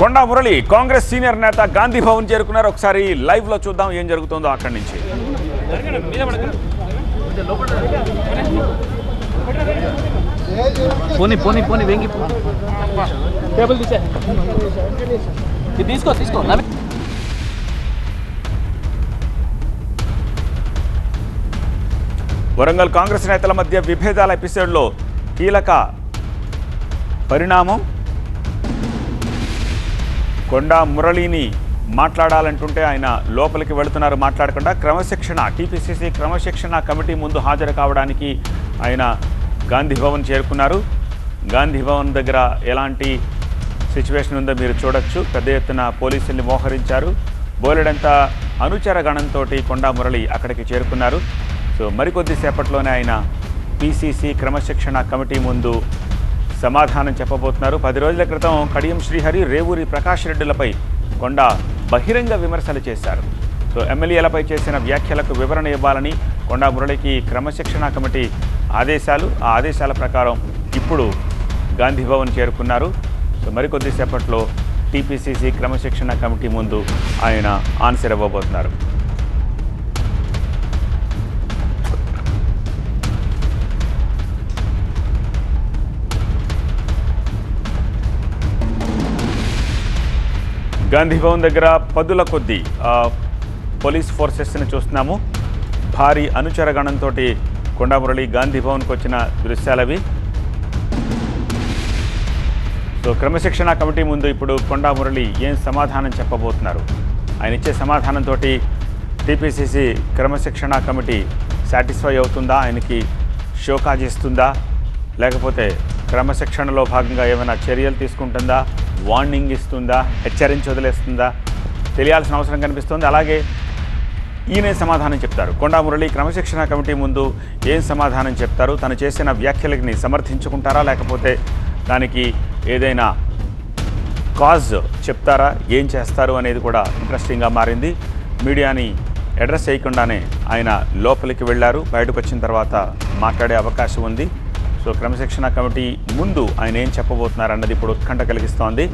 కొండా Murali Congress senior నేత గాంధీ భవన్ చేరుకున్నారు. ఒకసారి లైవ్లో చూద్దాం ఏం జరుగుతుందో అక్కడి నుంచి. పోనీ పోనీ పోనీ వెంగి టేబుల్ తీసే. ఇది తీసుకో తీసుకో నవ్వి- వరంగల్ కాంగ్రెస్ నేతల మధ్య విభేదాల ఎపిసోడ్లో కీలక పరిణామం కొండా మురళిని మాట్లాడాలంటుంటే ఆయన లోపలికి వెళుతున్నారు. మాట్లాడకుండా క్రమశిక్షణ టీపీసీసీ క్రమశిక్షణ కమిటీ ముందు హాజరు కావడానికి ఆయన గాంధీ భవన్ చేరుకున్నారు. గాంధీ భవన్ దగ్గర ఎలాంటి సిచ్యువేషన్ ఉందో మీరు చూడొచ్చు. పెద్ద ఎత్తున పోలీసుల్ని మోహరించారు. బోలెడంత అనుచర గణంతో కొండా మురళి అక్కడికి చేరుకున్నారు. సో మరికొద్ది సేపట్లోనే ఆయన పీసీసీ క్రమశిక్షణ కమిటీ ముందు సమాధానం చెప్పబోతున్నారు. పది రోజుల క్రితం కడియం శ్రీహరి రేవూరి ప్రకాష్ రెడ్డిలపై కొండ బహిరంగ విమర్శలు చేశారు. సో ఎమ్మెల్యేలపై చేసిన వ్యాఖ్యలకు వివరణ ఇవ్వాలని కొండా మురళికి క్రమశిక్షణ కమిటీ ఆదేశాలు ఆ ఆదేశాల ప్రకారం ఇప్పుడు గాంధీభవన్ చేరుకున్నారు. సో మరికొద్దిసేపట్లో టీపీసీసీ క్రమశిక్షణ కమిటీ ముందు ఆయన ఆన్సర్ ఇవ్వబోతున్నారు. గాంధీ భవన్ దగ్గర పదుల కొద్దీ పోలీస్ ఫోర్సెస్ని చూస్తున్నాము. భారీ అనుచరగణంతో కొండామురళి గాంధీ భవన్కి వచ్చిన దృశ్యాలవి సో క్రమశిక్షణ కమిటీ ముందు ఇప్పుడు కొండామురళి ఏం సమాధానం చెప్పబోతున్నారు? ఆయన ఇచ్చే సమాధానంతో టీపీసీసీ క్రమశిక్షణ కమిటీ సాటిస్ఫై అవుతుందా? ఆయనకి షోకాజిస్తుందా లేకపోతే క్రమశిక్షణలో భాగంగా ఏమైనా చర్యలు తీసుకుంటుందా? వార్నింగ్ ఇస్తుందా? హెచ్చరించి వదిలేస్తుందా? తెలియాల్సిన అవసరం కనిపిస్తుంది. అలాగే ఈయనే సమాధానం చెప్తారు. కొండా మురళి క్రమశిక్షణ కమిటీ ముందు ఏం సమాధానం చెప్తారు? తను చేసిన వ్యాఖ్యలని సమర్థించుకుంటారా? లేకపోతే దానికి ఏదైనా కాజ్ చెప్తారా? ఏం చేస్తారు? అనేది కూడా ఇంట్రెస్టింగ్గా మారింది. మీడియాని అడ్రస్ చేయకుండానే ఆయన లోపలికి వెళ్ళారు. బయటకు వచ్చిన తర్వాత మాట్లాడే అవకాశం ఉంది. సో క్రమశిక్షణ కమిటీ ముందు ఆయన ఏం చెప్పబోతున్నారు అన్నది ఇప్పుడు ఉత్కంఠ కలిగిస్తోంది.